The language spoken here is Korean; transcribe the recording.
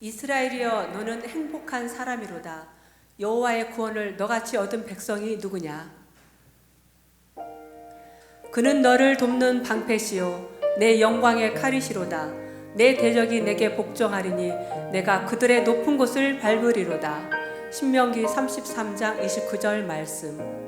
이스라엘이여 너는 행복한 사람이로다. 여호와의 구원을 너같이 얻은 백성이 누구냐? 그는 너를 돕는 방패시요 내 영광의 칼이시로다. 내 대적이 내게 복종하리니 내가 그들의 높은 곳을 밟으리로다. 신명기 33장 29절 말씀.